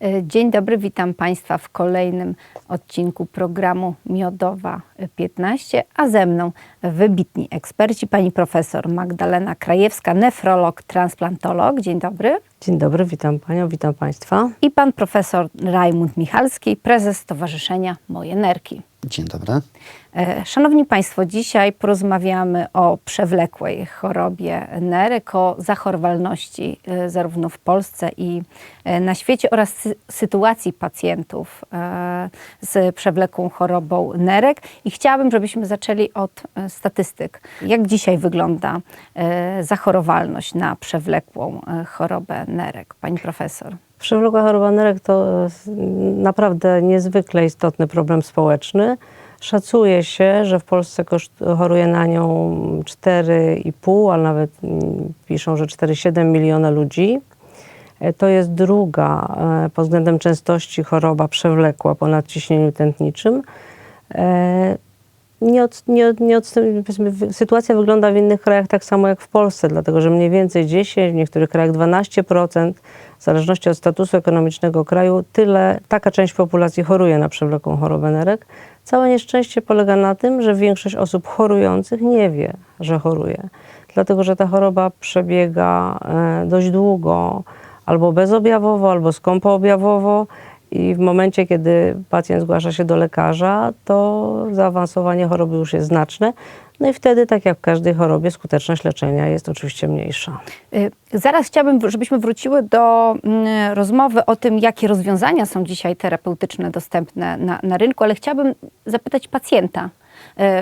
E, Dzień dobry, witam Państwa w kolejnym odcinku programu Miodowa 15, a ze mną wybitni eksperci, pani profesor Magdalena Krajewska, nefrolog, transplantolog. Dzień dobry. Dzień dobry, witam Panią, witam Państwa. I pan profesor Rajmund Michalski, prezes Stowarzyszenia Moje Nerki. Dzień dobry. E, Szanowni Państwo, dzisiaj porozmawiamy o przewlekłej chorobie nerek, o zachorowalności e, zarówno w Polsce i e, na świecie oraz sy- sytuacji pacjentów z przewlekłą chorobą nerek. I chciałabym, żebyśmy zaczęli od statystyk. Jak dzisiaj wygląda zachorowalność na przewlekłą chorobę nerek? Pani profesor. Przewlekła choroba nerek to e, naprawdę niezwykle istotny problem społeczny. Szacuje się, że w Polsce choruje na nią 4,5, a nawet mm, piszą, że 4,7 miliona ludzi. E, To jest druga e, pod względem częstości choroba przewlekła po nadciśnieniu tętniczym. Nie od, nie, od- nie od, sytuacja wygląda w innych krajach tak samo jak w Polsce, dlatego że mniej więcej 10, w niektórych krajach 12%, w zależności od statusu ekonomicznego kraju, tyle, taka część populacji choruje na przewlekłą chorobę nerek. Całe nieszczęście polega na tym, że większość osób chorujących nie wie, że choruje, dlatego że ta choroba przebiega e, dość długo, albo bezobjawowo, albo skąpoobjawowo. I w momencie, kiedy pacjent zgłasza się do lekarza, to zaawansowanie choroby już jest znaczne. No i wtedy, tak jak w każdej chorobie, skuteczność leczenia jest oczywiście mniejsza. Y, Zaraz chciałabym, żebyśmy wróciły do mm, rozmowy o tym, jakie rozwiązania są dzisiaj terapeutyczne dostępne na, na rynku, ale chciałabym zapytać pacjenta.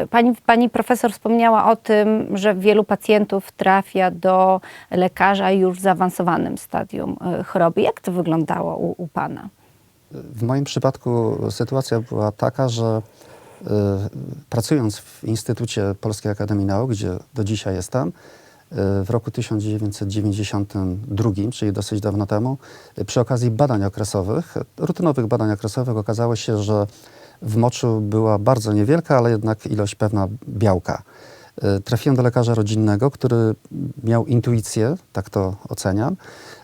Y, Pani, pani profesor wspomniała o tym, że wielu pacjentów trafia do lekarza już w zaawansowanym stadium y, choroby. Jak to wyglądało u, u Pana? W moim przypadku sytuacja była taka, że y, pracując w Instytucie Polskiej Akademii Nauk, gdzie do dzisiaj jestem, y, w roku 1992, czyli dosyć dawno temu, y, przy okazji badań okresowych, rutynowych badań okresowych, okazało się, że w moczu była bardzo niewielka, ale jednak ilość pewna białka. Trafiłem do lekarza rodzinnego, który miał intuicję, tak to oceniam.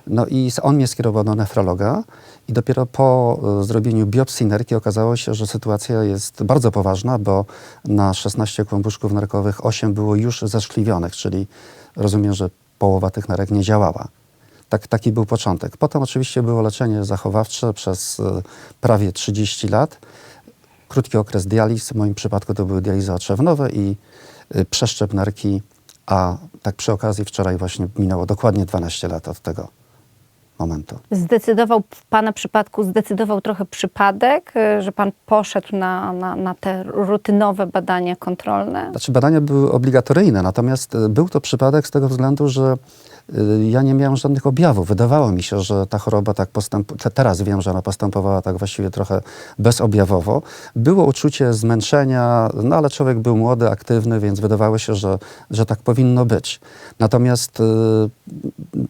No i on mnie skierował do nefrologa i dopiero po y, zrobieniu biopsji nerki okazało się, że sytuacja jest bardzo poważna, bo na 16 kłębuszków nerkowych 8 było już zaszkliwionych, czyli rozumiem, że połowa tych nerek nie działała. Tak, taki był początek. Potem oczywiście było leczenie zachowawcze przez y, prawie 30 lat krótki okres dializ. W moim przypadku to były dializy otrzewnowe i y, przeszczep nerki, a tak przy okazji wczoraj właśnie minęło dokładnie 12 lat od tego momentu. Zdecydował w Pana przypadku, zdecydował trochę przypadek, y, że Pan poszedł na, na, na te rutynowe badania kontrolne? Znaczy badania były obligatoryjne, natomiast y, był to przypadek z tego względu, że y, ja nie miałem żadnych objawów. Wydawało mi się, że ta choroba tak postępuje, teraz wiem, że ona postępowała tak właściwie trochę bezobjawowo. Było uczucie zmęczenia, no ale człowiek był młody, aktywny, więc wydawało się, że, że tak powinno być. Natomiast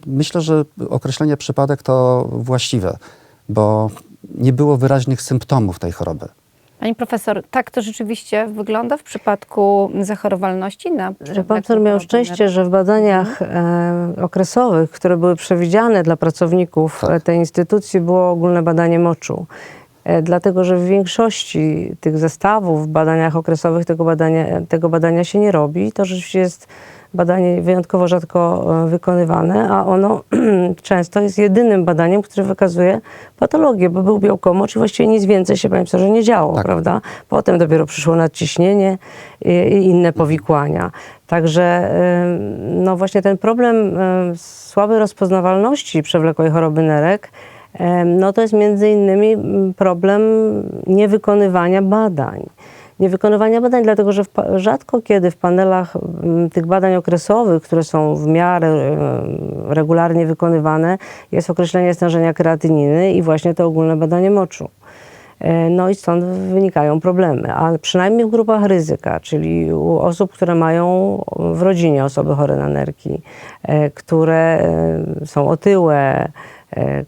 myślę, że określenie przypadek to właściwe, bo nie było wyraźnych symptomów tej choroby. Pani profesor, tak to rzeczywiście wygląda w przypadku zachorowalności na Że pan profesor miał szczęście, że w badaniach e, okresowych, które były przewidziane dla pracowników Tak. e, tej instytucji, było ogólne badanie moczu. E, dlatego, że w większości tych zestawów w badaniach okresowych tego badania, tego badania się nie robi. To rzeczywiście jest badanie wyjątkowo rzadko e, wykonywane, a ono często jest jedynym badaniem, które wykazuje patologię, bo był białkomocz i właściwie nic więcej się, panie profesorze, nie działo, Tak. prawda? Potem dopiero przyszło nadciśnienie i, i inne powikłania. Także no właśnie ten problem słabej rozpoznawalności przewlekłej choroby nerek, no to jest między innymi ym, problem niewykonywania badań. Niewykonywania badań, dlatego że rzadko kiedy w panelach ym, tych badań okresowych, które są w miarę ym, regularnie wykonywane, jest określenie stężenia kreatyniny i właśnie to ogólne badanie moczu. E, No i stąd wynikają problemy, a przynajmniej w grupach ryzyka, czyli u osób, które mają w rodzinie osoby chore na nerki, e, które e, są otyłe,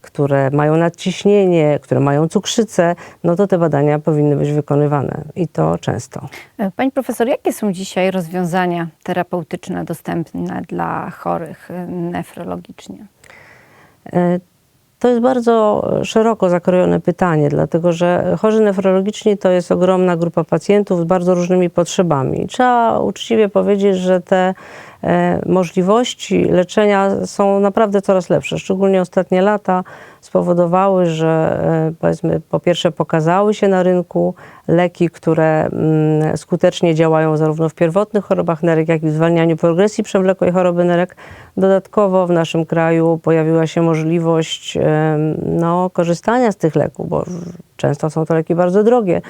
które mają nadciśnienie, które mają cukrzycę, no to te badania powinny być wykonywane i to często. E, Pani profesor, jakie są dzisiaj rozwiązania terapeutyczne dostępne dla chorych e, nefrologicznie? E, To jest bardzo szeroko zakrojone pytanie, dlatego że chorzy nefrologiczni to jest ogromna grupa pacjentów z bardzo różnymi potrzebami. Trzeba uczciwie powiedzieć, że te e, możliwości leczenia są naprawdę coraz lepsze. Szczególnie ostatnie lata spowodowały, że e, powiedzmy po pierwsze pokazały się na rynku leki, które mm, skutecznie działają zarówno w pierwotnych chorobach nerek, jak i w zwalnianiu progresji przewlekłej choroby nerek. Dodatkowo w naszym kraju pojawiła się możliwość no, korzystania z tych leków, bo często są to leki bardzo drogie.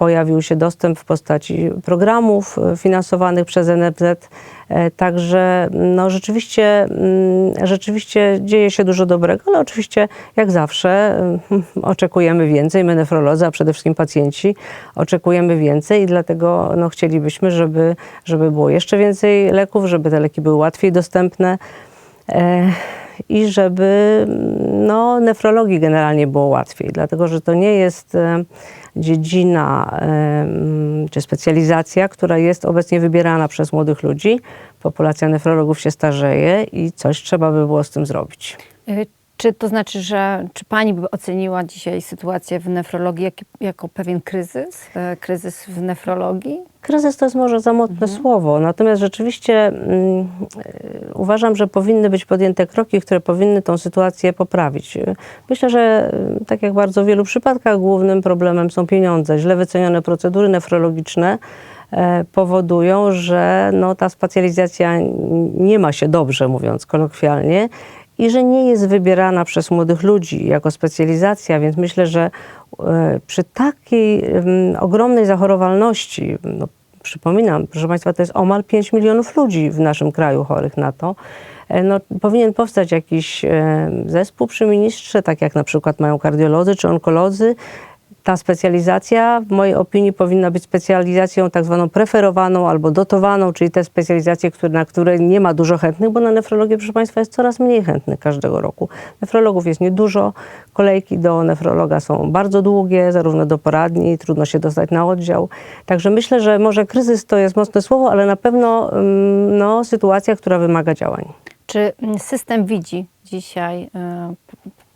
Pojawił się dostęp w postaci programów e, finansowanych przez NFZ. E, Także no, rzeczywiście, mm, rzeczywiście dzieje się dużo dobrego, ale oczywiście jak zawsze mm, oczekujemy więcej. My nefrolodzy, a przede wszystkim pacjenci oczekujemy więcej i dlatego no, chcielibyśmy, żeby, żeby było jeszcze więcej leków, żeby te leki były łatwiej dostępne. E, i żeby no, nefrologii generalnie było łatwiej, dlatego że to nie jest e, dziedzina e, czy specjalizacja, która jest obecnie wybierana przez młodych ludzi. Populacja nefrologów się starzeje i coś trzeba by było z tym zrobić. Czy to znaczy, że czy pani by oceniła dzisiaj sytuację w nefrologii jak, jako pewien kryzys? E, Kryzys w nefrologii? Kryzys to jest może za mocne słowo, natomiast rzeczywiście mm, e, uważam, że powinny być podjęte kroki, które powinny tą sytuację poprawić. Myślę, że e, tak jak w bardzo wielu przypadkach głównym problemem są pieniądze. Źle wycenione procedury nefrologiczne e, powodują, że no, ta specjalizacja nie ma się dobrze, mówiąc kolokwialnie, i że nie jest wybierana przez młodych ludzi jako specjalizacja, więc myślę, że e, przy takiej ogromnej zachorowalności, no, przypominam, proszę Państwa, to jest omal 5 milionów ludzi w naszym kraju chorych na to, e, no, powinien powstać jakiś e, zespół przy ministrze, tak jak na przykład mają kardiolodzy czy onkolodzy, ta specjalizacja w mojej opinii powinna być specjalizacją tak zwaną preferowaną albo dotowaną, czyli te specjalizacje, które, na które nie ma dużo chętnych, bo na nefrologię, proszę Państwa, jest coraz mniej chętnych każdego roku. Nefrologów jest niedużo, kolejki do nefrologa są bardzo długie, zarówno do poradni, trudno się dostać na oddział. Także myślę, że może kryzys to jest mocne słowo, ale na pewno mm, no, sytuacja, która wymaga działań. Czy system widzi dzisiaj e,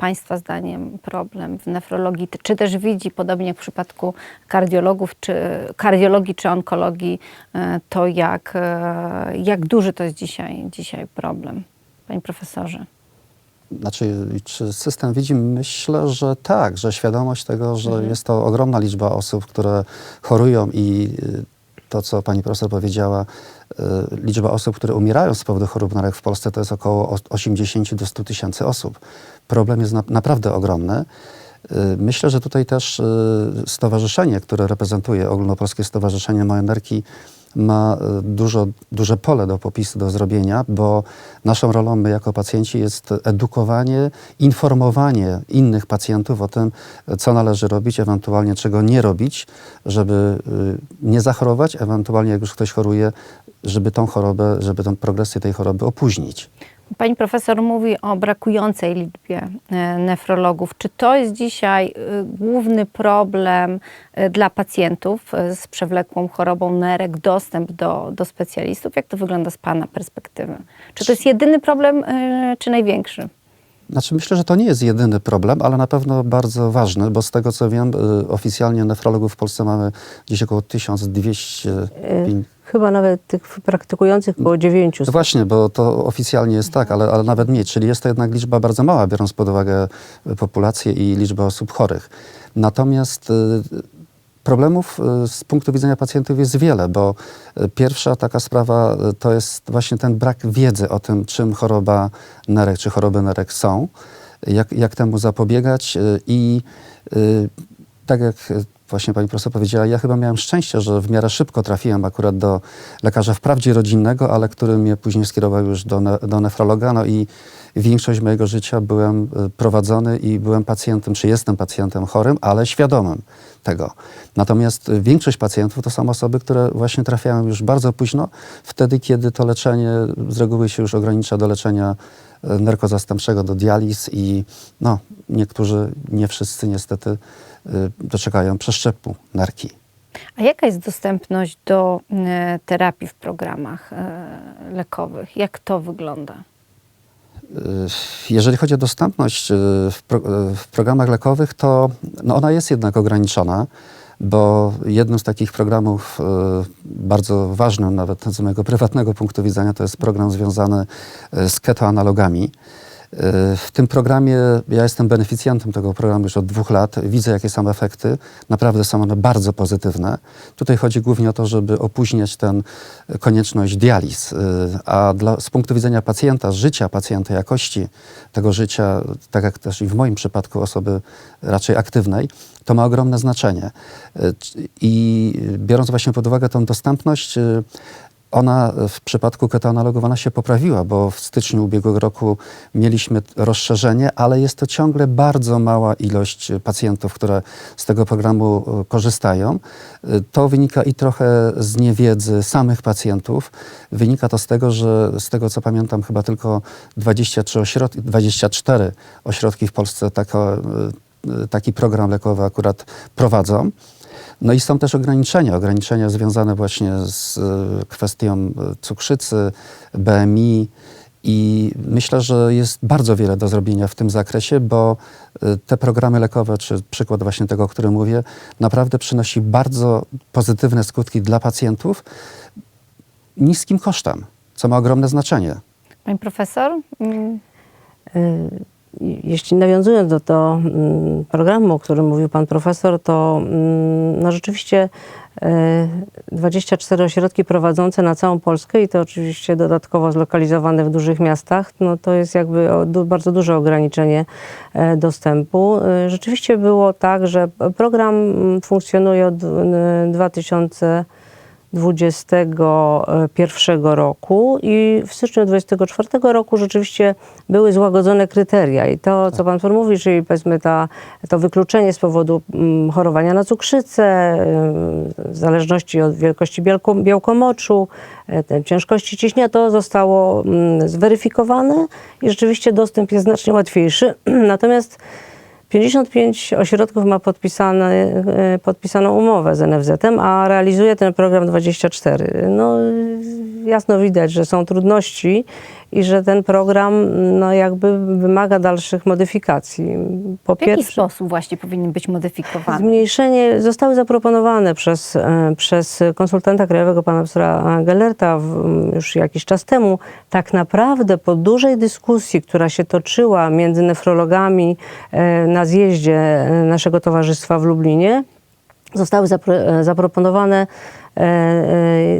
Państwa zdaniem problem w nefrologii? Czy też widzi, podobnie jak w przypadku kardiologów, czy kardiologii czy onkologii, e, to jak, e, jak duży to jest dzisiaj, dzisiaj problem? Panie profesorze. Znaczy, czy system widzi? Myślę, że tak, że świadomość tego, że jest to ogromna liczba osób, które chorują i y, to, co pani profesor powiedziała, liczba osób, które umierają z powodu chorób nerek w Polsce to jest około os- 80 do 100 tysięcy osób. Problem jest na, naprawdę ogromny. Y, Myślę, że tutaj też y, stowarzyszenie, które reprezentuje Ogólnopolskie Stowarzyszenie Mojenerki, ma y, dużo, duże pole do popisu, do zrobienia, bo naszą rolą my jako pacjenci jest edukowanie, informowanie innych pacjentów o tym, co należy robić, ewentualnie czego nie robić, żeby nie zachorować, ewentualnie jak już ktoś choruje, żeby tą chorobę, żeby tą progresję tej choroby opóźnić. Pani profesor mówi o brakującej liczbie e, nefrologów. Czy to jest dzisiaj e, główny problem e, dla pacjentów z przewlekłą chorobą nerek, dostęp do, do specjalistów? Jak to wygląda z Pana perspektywy? Czy to jest jedyny problem, czy największy? Znaczy myślę, że to nie jest jedyny problem, ale na pewno bardzo ważny, bo z tego co wiem, oficjalnie nefrologów w Polsce mamy gdzieś około 1200. pięć- Chyba nawet tych praktykujących około 900. No właśnie, bo to oficjalnie jest tak, ale, ale nawet mniej, czyli jest to jednak liczba bardzo mała, biorąc pod uwagę populację i liczbę osób chorych. Natomiast y, problemów y, z punktu widzenia pacjentów jest wiele, bo y, pierwsza taka sprawa to jest właśnie ten brak wiedzy o tym, czym choroba nerek czy choroby nerek są, jak, jak temu zapobiegać i tak jak właśnie pani profesor powiedziała, ja chyba miałem szczęście, że w miarę szybko trafiłem akurat do lekarza wprawdzie rodzinnego, ale który mnie później skierował już do, ne, do nefrologa, no i większość mojego życia byłem y, prowadzony i byłem pacjentem, czy jestem pacjentem chorym, ale świadomym tego. Natomiast większość pacjentów to są osoby, które właśnie trafiają już bardzo późno, wtedy kiedy to leczenie z reguły się już ogranicza do leczenia y, narkozastępczego, do dializ i no, niektórzy, nie wszyscy niestety doczekają przeszczepu nerki. A jaka jest dostępność do e, terapii w programach e, lekowych? Jak to wygląda? Jeżeli chodzi o dostępność y, w, pro, y, w programach lekowych, to no ona jest jednak ograniczona, bo jednym z takich programów y, bardzo ważnym, nawet z mojego prywatnego punktu widzenia, to jest program związany y, z ketoanalogami. Y, W tym programie, ja jestem beneficjentem tego programu już od dwóch lat, widzę jakie są efekty, naprawdę są one bardzo pozytywne. Tutaj chodzi głównie o to, żeby opóźniać tę konieczność dializ, y, a dla, z punktu widzenia pacjenta, życia pacjenta, jakości tego życia, tak jak też i w moim przypadku osoby raczej aktywnej, to ma ogromne znaczenie. I biorąc właśnie pod uwagę tą dostępność, ona w przypadku ketoanalogów ona się poprawiła, bo w styczniu ubiegłego roku mieliśmy rozszerzenie, ale jest to ciągle bardzo mała ilość pacjentów, które z tego programu y, korzystają. Y, To wynika i trochę z niewiedzy samych pacjentów. Wynika to z tego, że z tego co pamiętam chyba tylko 23 ośrodki, 24 ośrodki w Polsce y, taki program lekowy akurat prowadzą. No i są też ograniczenia, ograniczenia związane właśnie z e, kwestią e, cukrzycy, BMI i myślę, że jest bardzo wiele do zrobienia w tym zakresie, bo e, te programy lekowe, czy przykład właśnie tego, o którym mówię, naprawdę przynosi bardzo pozytywne skutki dla pacjentów niskim kosztem, co ma ogromne znaczenie. Pani profesor? Mm, Y, Jeśli nawiązując do, do mm, programu, o którym mówił pan profesor, to mm, no rzeczywiście y, 24 ośrodki prowadzące na całą Polskę i to oczywiście dodatkowo zlokalizowane w dużych miastach, no to jest jakby bardzo duże ograniczenie e, dostępu. Y, Rzeczywiście było tak, że program mm, funkcjonuje od y, 2000 2021 roku i w styczniu 2024 roku rzeczywiście były złagodzone kryteria i to, co pan mówi, czyli powiedzmy ta, to wykluczenie z powodu mm, chorowania na cukrzycę, y, w zależności od wielkości białko, białkomoczu, y, ciężkości ciśnienia, to zostało mm, zweryfikowane i rzeczywiście dostęp jest znacznie łatwiejszy. Natomiast 55 ośrodków ma podpisane, e, podpisaną umowę z NFZ-em, a realizuje ten program 24. No, jasno widać, że są trudności i że ten program no, jakby wymaga dalszych modyfikacji. Po w jaki sposób właśnie powinien być modyfikowany? Zmniejszenie zostały zaproponowane przez, e, przez konsultanta krajowego pana profesora Gellerta już jakiś czas temu. Tak naprawdę po dużej dyskusji, która się toczyła między nefrologami e, na zjeździe e, naszego towarzystwa w Lublinie, zostały e, zaproponowane e, e,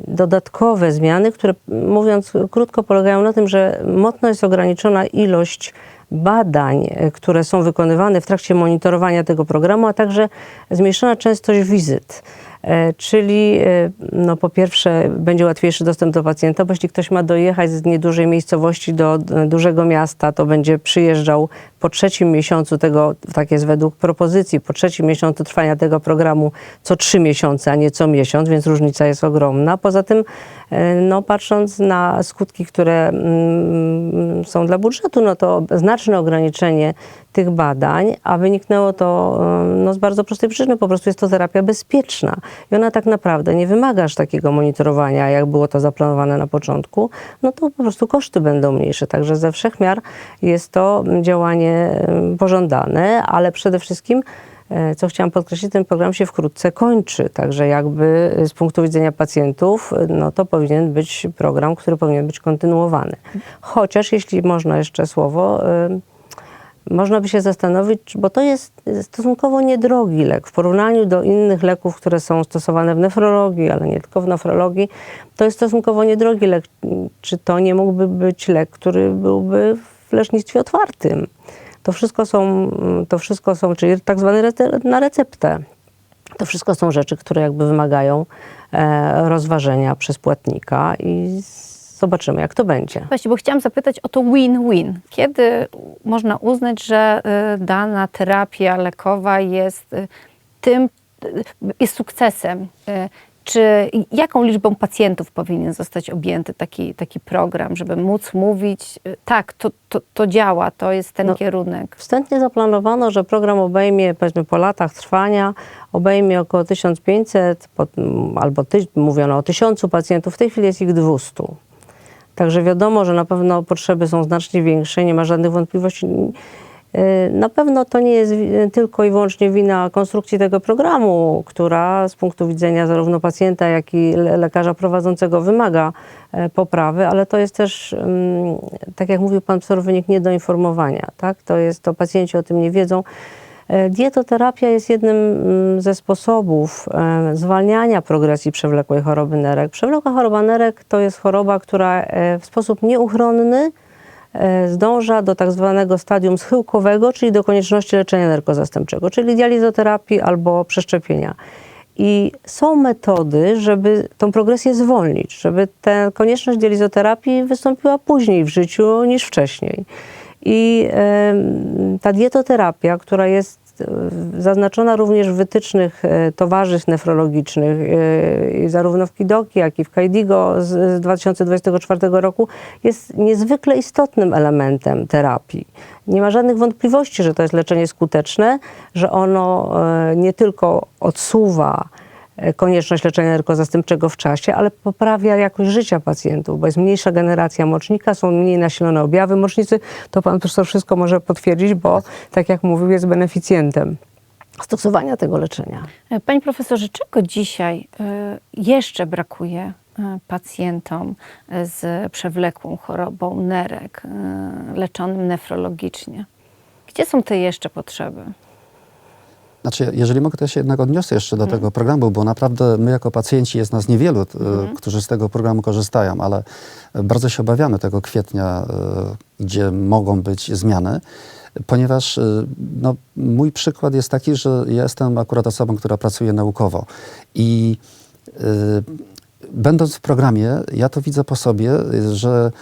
dodatkowe zmiany, które mówiąc krótko polegają na tym, że mocno jest ograniczona ilość badań, które są wykonywane w trakcie monitorowania tego programu, a także zmniejszona częstość wizyt. E, Czyli e, no, po pierwsze będzie łatwiejszy dostęp do pacjenta, bo jeśli ktoś ma dojechać z niedużej miejscowości do d- dużego miasta, to będzie przyjeżdżał po trzecim miesiącu tego, tak jest według propozycji, po trzecim miesiącu trwania tego programu co trzy miesiące, a nie co miesiąc, więc różnica jest ogromna. Poza tym, e, no, patrząc na skutki, które mm, są dla budżetu, no to znaczne ograniczenie tych badań, a wyniknęło to no, z bardzo prostej przyczyny, po prostu jest to terapia bezpieczna. I ona tak naprawdę nie wymaga aż takiego monitorowania, jak było to zaplanowane na początku, no to po prostu koszty będą mniejsze, także ze wszech miar jest to działanie pożądane, ale przede wszystkim e, co chciałam podkreślić, ten program się wkrótce kończy, także jakby z punktu widzenia pacjentów, no to powinien być program, który powinien być kontynuowany. Chociaż, jeśli można jeszcze słowo, można by się zastanowić, bo to jest stosunkowo niedrogi lek w porównaniu do innych leków, które są stosowane w nefrologii, ale nie tylko w nefrologii. To jest stosunkowo niedrogi lek. Czy to nie mógłby być lek, który byłby w lecznictwie otwartym? To wszystko są, to wszystko są czyli tak zwane na receptę. To wszystko są rzeczy, które jakby wymagają e, rozważenia przez płatnika i zobaczymy, jak to będzie. Właśnie, bo chciałam zapytać o to win-win. Kiedy można uznać, że y, dana terapia lekowa jest y, tym, y, jest sukcesem? Czy jaką liczbą pacjentów powinien zostać objęty taki, taki program, żeby móc mówić, tak, to, to, to działa, to jest ten No, kierunek? Wstępnie zaplanowano, że program obejmie, powiedzmy po latach trwania, obejmie około 1500, po, albo ty, mówiono o 1000 pacjentów, w tej chwili jest ich 200. Także wiadomo, że na pewno potrzeby są znacznie większe, nie ma żadnych wątpliwości. Y, Na pewno to nie jest tylko i wyłącznie wina konstrukcji tego programu, która z punktu widzenia zarówno pacjenta, jak i le- lekarza prowadzącego wymaga e, poprawy, ale to jest też, mm, tak jak mówił pan profesor, wynik niedoinformowania. Tak? To jest, to pacjenci o tym nie wiedzą. E, Dietoterapia jest jednym mm, ze sposobów e, zwalniania progresji przewlekłej choroby nerek. Przewlekła choroba nerek to jest choroba, która e, w sposób nieuchronny zdąża do tak zwanego stadium schyłkowego, czyli do konieczności leczenia narkozastępczego, czyli dializoterapii albo przeszczepienia. I są metody, żeby tą progresję zwolnić, żeby ta konieczność dializoterapii wystąpiła później w życiu niż wcześniej. I ta dietoterapia, która jest e, zaznaczona również w wytycznych e, towarzystw nefrologicznych, e, zarówno w KIDOKI, jak i w KAIDIGO z, z 2024 roku, jest niezwykle istotnym elementem terapii. Nie ma żadnych wątpliwości, że to jest leczenie skuteczne, że ono nie tylko odsuwa konieczność leczenia narkozastępczego w czasie, ale poprawia jakość życia pacjentów, bo jest mniejsza generacja mocznika, są mniej nasilone objawy mocznicy. To pan profesor wszystko może potwierdzić, bo tak jak mówił, jest beneficjentem stosowania tego leczenia. E, Panie profesorze, czego dzisiaj e, jeszcze brakuje e, pacjentom e, z przewlekłą chorobą nerek, e, leczonym nefrologicznie? Gdzie są te jeszcze potrzeby? Znaczy, jeżeli mogę, to ja się jednak odniosę jeszcze do tego programu, bo naprawdę my jako pacjenci, jest nas niewielu, e, którzy z tego programu korzystają, ale bardzo się obawiamy tego kwietnia, e, gdzie mogą być zmiany, ponieważ e, no, mój przykład jest taki, że ja jestem akurat osobą, która pracuje naukowo i Będąc w programie, ja to widzę po sobie, że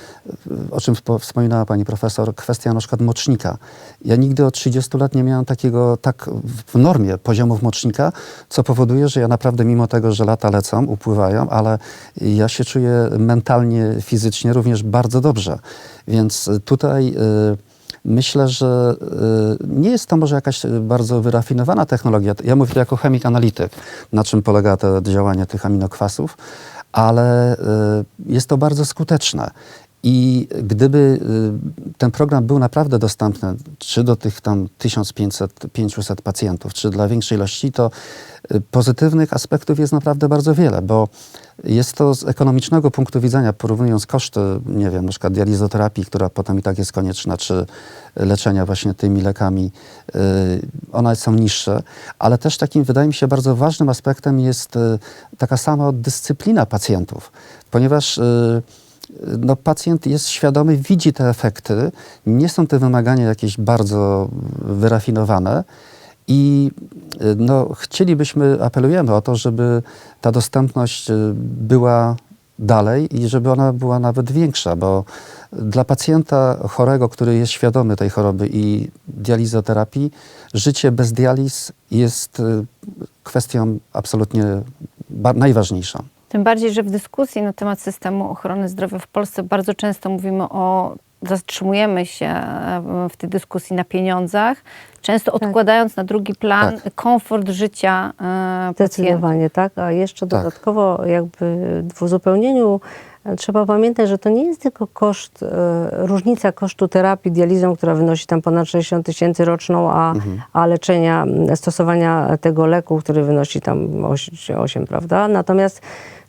o czym wspo- wspominała pani profesor, kwestia na przykład mocznika. Ja nigdy od 30 lat nie miałem takiego, tak w normie poziomów mocznika, co powoduje, że ja naprawdę mimo tego, że lata lecą, upływają, ale ja się czuję mentalnie, fizycznie również bardzo dobrze. Więc tutaj y, Myślę, że y, nie jest to może jakaś bardzo wyrafinowana technologia. Ja mówię jako chemik analityk, na czym polega to działanie tych aminokwasów, ale y, jest to bardzo skuteczne. I gdyby y, ten program był naprawdę dostępny, czy do tych tam 1500-500 pacjentów, czy dla większej ilości, to y, pozytywnych aspektów jest naprawdę bardzo wiele, bo jest to z ekonomicznego punktu widzenia, porównując koszty, nie wiem, na przykład dializoterapii, która potem i tak jest konieczna, czy leczenia właśnie tymi lekami, y, one są niższe, ale też takim, wydaje mi się, bardzo ważnym aspektem jest taka sama dyscyplina pacjentów, ponieważ no, pacjent jest świadomy, widzi te efekty, nie są te wymagania jakieś bardzo wyrafinowane i no, chcielibyśmy, apelujemy o to, żeby ta dostępność y, była dalej i żeby ona była nawet większa, bo dla pacjenta chorego, który jest świadomy tej choroby i dializoterapii, życie bez dializ jest y, kwestią absolutnie najważniejszą. Tym bardziej, że w dyskusji na temat systemu ochrony zdrowia w Polsce bardzo często mówimy o, zatrzymujemy się e, w tej dyskusji na pieniądzach, często odkładając na drugi plan Tak. komfort życia pacjenta. Zdecydowanie, tak. A jeszcze Tak. dodatkowo jakby w uzupełnieniu e, trzeba pamiętać, że to nie jest tylko koszt, e, różnica kosztu terapii dializą, która wynosi tam ponad 60 tysięcy roczną, a, a leczenia, stosowania tego leku, który wynosi tam 8, 8 prawda? Natomiast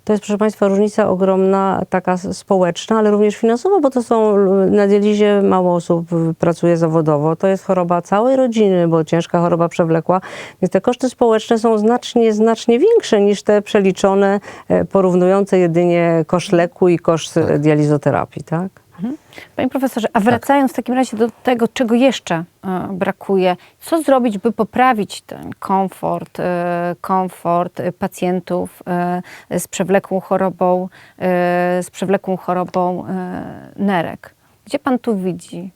to jest, proszę Państwa, różnica ogromna, taka społeczna, ale również finansowa, bo to są na dializie mało osób pracuje zawodowo. To jest choroba całej rodziny, bo ciężka choroba przewlekła, więc te koszty społeczne są znacznie, znacznie większe niż te przeliczone, e, porównujące jedynie koszt leku i koszt e, dializoterapii, tak? Panie profesorze, a wracając w takim razie do tego, czego jeszcze e, brakuje, co zrobić, by poprawić ten komfort, e, komfort pacjentów e, z przewlekłą chorobą, z przewlekłą chorobą nerek? Gdzie pan tu widzi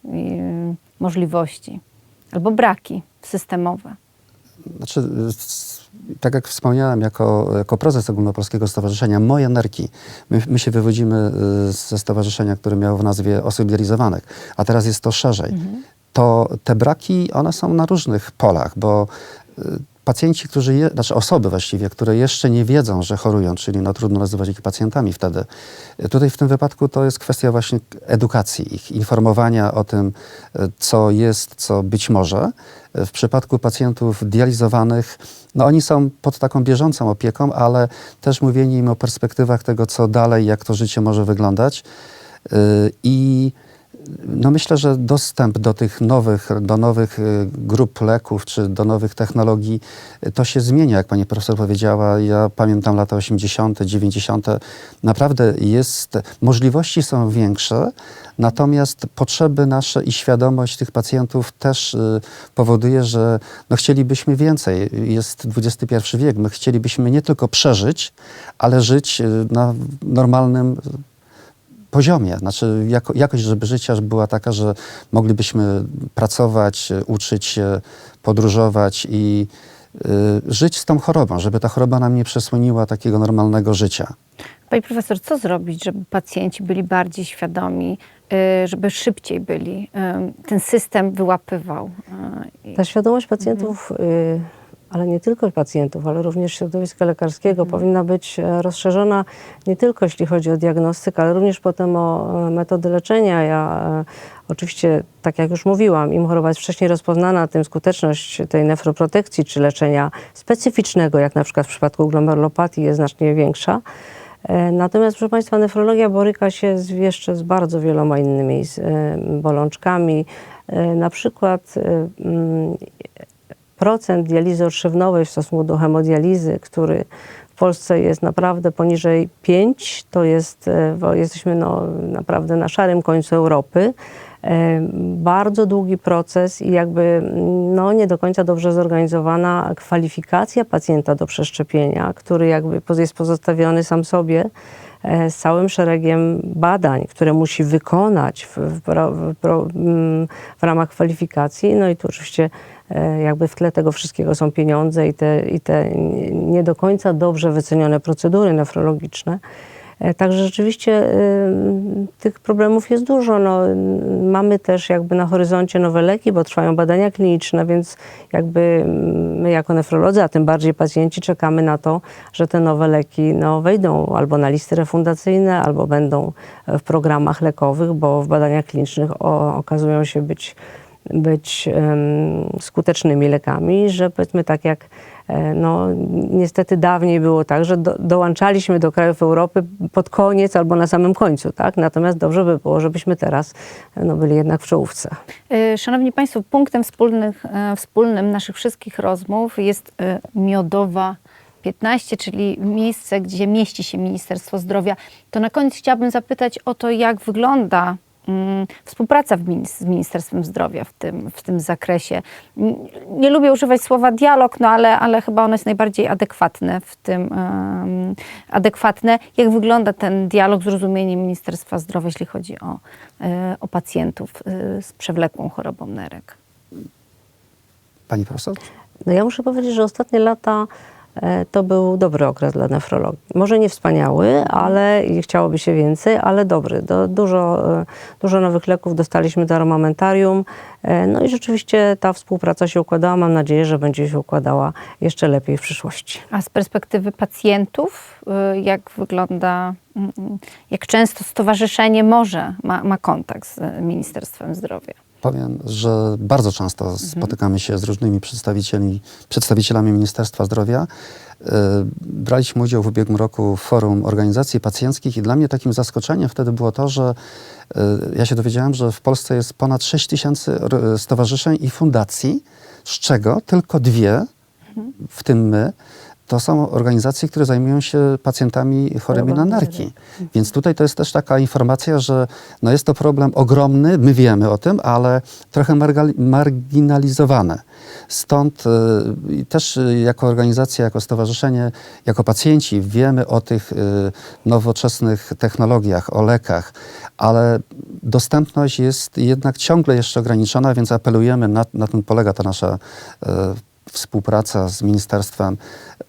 możliwości albo braki systemowe? Znaczy, tak jak wspomniałem, jako, jako prezes Ogólnopolskiego Stowarzyszenia Moje Nerki, my, my się wywodzimy y, ze stowarzyszenia, które miało w nazwie osób dializowanych, a teraz jest to szerzej. To te braki, one są na różnych polach, bo y, pacjenci, którzy, je, znaczy osoby właściwie, które jeszcze nie wiedzą, że chorują, czyli no trudno nazywać ich pacjentami wtedy. Y, Tutaj w tym wypadku to jest kwestia właśnie edukacji ich, informowania o tym, co jest, co być może. W przypadku pacjentów dializowanych, no oni są pod taką bieżącą opieką, ale też mówienie im o perspektywach tego, co dalej, jak to życie może wyglądać. Y, I no myślę, że dostęp do tych nowych, do nowych y, grup leków czy do nowych technologii y, to się zmienia, jak pani profesor powiedziała. Ja pamiętam lata 80., 90. Naprawdę jest, możliwości są większe, natomiast potrzeby nasze i świadomość tych pacjentów też y, powoduje, że no chcielibyśmy więcej. Jest XXI wiek, my chcielibyśmy nie tylko przeżyć, ale żyć na normalnym poziomie. Znaczy jako, jakość żeby życia była taka, że moglibyśmy pracować, uczyć się, podróżować i y, żyć z tą chorobą, żeby ta choroba nam nie przesłoniła takiego normalnego życia. Pani profesor, co zrobić, żeby pacjenci byli bardziej świadomi, y, żeby szybciej byli, y, ten system wyłapywał? y, Ta świadomość pacjentów, y, ale nie tylko pacjentów, ale również środowiska lekarskiego powinna być e, rozszerzona nie tylko jeśli chodzi o diagnostykę, ale również potem o e, metody leczenia. Ja e, oczywiście, tak jak już mówiłam, im choroba jest wcześniej rozpoznana, tym skuteczność tej nefroprotekcji czy leczenia specyficznego, jak na przykład w przypadku glomerulopatii, jest znacznie większa. Natomiast, proszę Państwa, nefrologia boryka się z, jeszcze z bardzo wieloma innymi bolączkami. Na przykład procent dializy odszywnowej w stosunku do hemodializy, który w Polsce jest naprawdę poniżej 5, to jest, e, jesteśmy no, naprawdę na szarym końcu Europy. E, Bardzo długi proces i jakby no, nie do końca dobrze zorganizowana kwalifikacja pacjenta do przeszczepienia, który jakby jest pozostawiony sam sobie z całym szeregiem badań, które musi wykonać w, w, w, mm, w ramach kwalifikacji. No i tu oczywiście e, jakby w tle tego wszystkiego są pieniądze i te, i te nie do końca dobrze wycenione procedury nefrologiczne. E, Także rzeczywiście y, tych problemów jest dużo. No, mamy też jakby na horyzoncie nowe leki, bo trwają badania kliniczne, więc jakby my jako nefrolodzy, a tym bardziej pacjenci czekamy na to, że te nowe leki no, wejdą albo na listy refundacyjne, albo będą w programach lekowych, bo w badaniach klinicznych o, okazują się być być skutecznymi lekami, że powiedzmy tak jak e, no, niestety dawniej było tak, że do, dołączaliśmy do krajów Europy pod koniec albo na samym końcu, tak? Natomiast dobrze by było, żebyśmy teraz no, byli jednak w czołówce. Y, Szanowni Państwo, punktem wspólnych, e, wspólnym naszych wszystkich rozmów jest e, Miodowa 15, czyli miejsce, gdzie mieści się Ministerstwo Zdrowia. To na koniec chciałabym zapytać o to, jak wygląda współpraca w minis- z Ministerstwem Zdrowia w tym, w tym zakresie. N- Nie lubię używać słowa dialog, no ale, ale chyba ono jest najbardziej adekwatne w tym, em, adekwatne. Jak wygląda ten dialog, zrozumienie Ministerstwa Zdrowia, jeśli chodzi o, e, o pacjentów e, z przewlekłą chorobą nerek? Pani profesor? No ja muszę powiedzieć, że ostatnie lata to był dobry okres dla nefrologii. Może nie wspaniały, ale chciałoby się więcej, ale dobry. Do, dużo, e, dużo nowych leków dostaliśmy do armamentarium. E, No i rzeczywiście ta współpraca się układała. Mam nadzieję, że będzie się układała jeszcze lepiej w przyszłości. A z perspektywy pacjentów, y, jak wygląda, mm, mm, jak często stowarzyszenie może ma, ma kontakt z Ministerstwem Zdrowia? Powiem, że bardzo często spotykamy się z różnymi przedstawicielami, przedstawicielami Ministerstwa Zdrowia. E, Braliśmy udział w ubiegłym roku w forum organizacji pacjenckich i dla mnie takim zaskoczeniem wtedy było to, że e, ja się dowiedziałem, że w Polsce jest ponad 6 tysięcy stowarzyszeń i fundacji, z czego tylko dwie, w tym my, to są organizacje, które zajmują się pacjentami chorymi na nerki. Więc tutaj to jest też taka informacja, że no jest to problem ogromny, my wiemy o tym, ale trochę marginalizowany. Stąd y, też y, jako organizacja, jako stowarzyszenie, jako pacjenci wiemy o tych y, nowoczesnych technologiach, o lekach, ale dostępność jest jednak ciągle jeszcze ograniczona, więc apelujemy, na, na tym polega ta nasza y, współpraca z ministerstwem,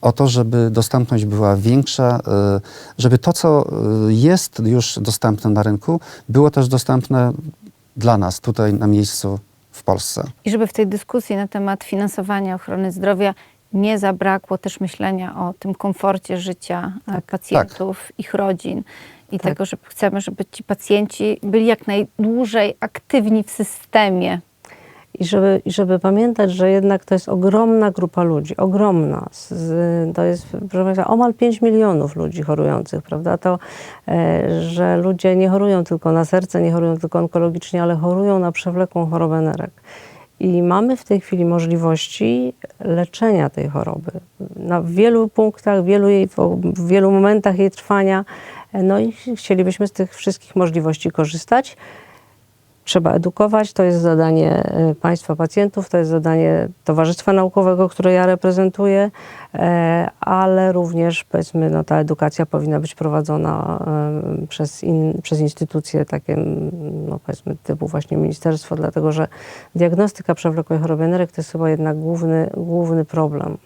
o to, żeby dostępność była większa, y, żeby to, co y, jest już dostępne na rynku, było też dostępne dla nas tutaj na miejscu w Polsce. I żeby w tej dyskusji na temat finansowania ochrony zdrowia nie zabrakło też myślenia o tym komforcie życia e, pacjentów, ich rodzin i Tak. tego, że chcemy, żeby ci pacjenci byli jak najdłużej aktywni w systemie. I żeby, I żeby pamiętać, że jednak to jest ogromna grupa ludzi, ogromna. Z, to jest, proszę Państwa, omal 5 milionów ludzi chorujących, prawda? To, e, że ludzie nie chorują tylko na serce, nie chorują tylko onkologicznie, ale chorują na przewlekłą chorobę nerek. I mamy w tej chwili możliwości leczenia tej choroby na wielu punktach, wielu jej, w wielu momentach jej trwania. E, No i chcielibyśmy z tych wszystkich możliwości korzystać. Trzeba edukować, to jest zadanie e, państwa pacjentów, to jest zadanie Towarzystwa Naukowego, które ja reprezentuję, e, ale również powiedzmy, no, ta edukacja powinna być prowadzona przez, in, przez instytucje takie, no, powiedzmy, typu właśnie ministerstwo, dlatego że diagnostyka przewlekłej choroby nerek to jest chyba jednak główny, główny problem.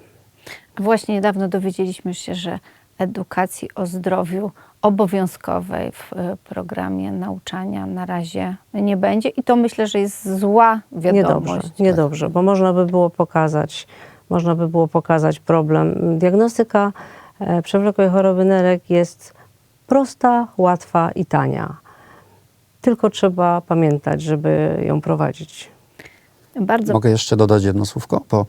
Właśnie niedawno dowiedzieliśmy się, że edukacji o zdrowiu obowiązkowej w e, programie nauczania na razie nie będzie i to myślę, że jest zła wiadomość. Niedobrze, niedobrze, bo można by było pokazać, można by było pokazać problem. Diagnostyka e, przewlekłej choroby nerek jest prosta, łatwa i tania. Tylko trzeba pamiętać, żeby ją prowadzić. Bardzo Mogę jeszcze dodać jedno słówko, bo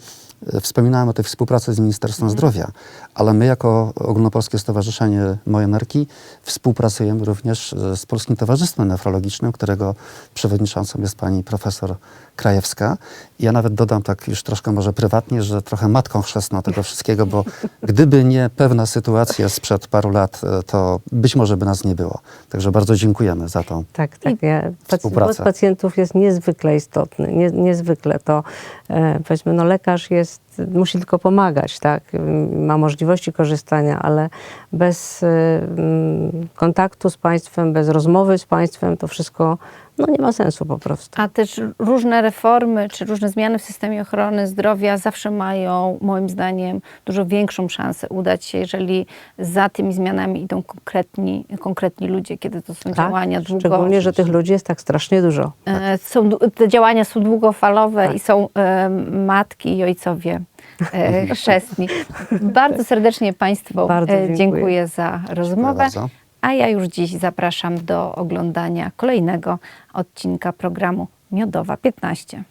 wspominałem o tej współpracy z Ministerstwem Zdrowia, ale my jako Ogólnopolskie Stowarzyszenie Moje Nerki współpracujemy również e, z Polskim Towarzystwem Nefrologicznym, którego przewodniczącą jest pani profesor Krajewska. I ja nawet dodam tak już troszkę może prywatnie, że trochę matką chrzestną tego wszystkiego, bo gdyby nie pewna sytuacja sprzed paru lat, e, to być może by nas nie było. Także bardzo dziękujemy za tą Tak, tak. Ja, współpraca. głos pacjentów jest niezwykle istotny. Nie, niezwykle to, e, powiedzmy, no lekarz jest, musi tylko pomagać, tak? Ma możliwości korzystania, ale bez e, mm, kontaktu z państwem, bez rozmowy z państwem, to wszystko no, nie ma sensu po prostu. A też różne reformy czy różne zmiany w systemie ochrony zdrowia zawsze mają, moim zdaniem, dużo większą szansę udać się, jeżeli za tymi zmianami idą konkretni, konkretni ludzie, kiedy to są działania długo. Tak, Szczególnie, że tych ludzi jest tak strasznie dużo. E, Są, te działania są długofalowe Tak. i są e, matki i ojcowie e, chrzestni. Bardzo serdecznie Państwu Bardzo dziękuję. dziękuję za rozmowę. bardzo. A ja już dziś zapraszam do oglądania kolejnego odcinka programu Miodowa 15.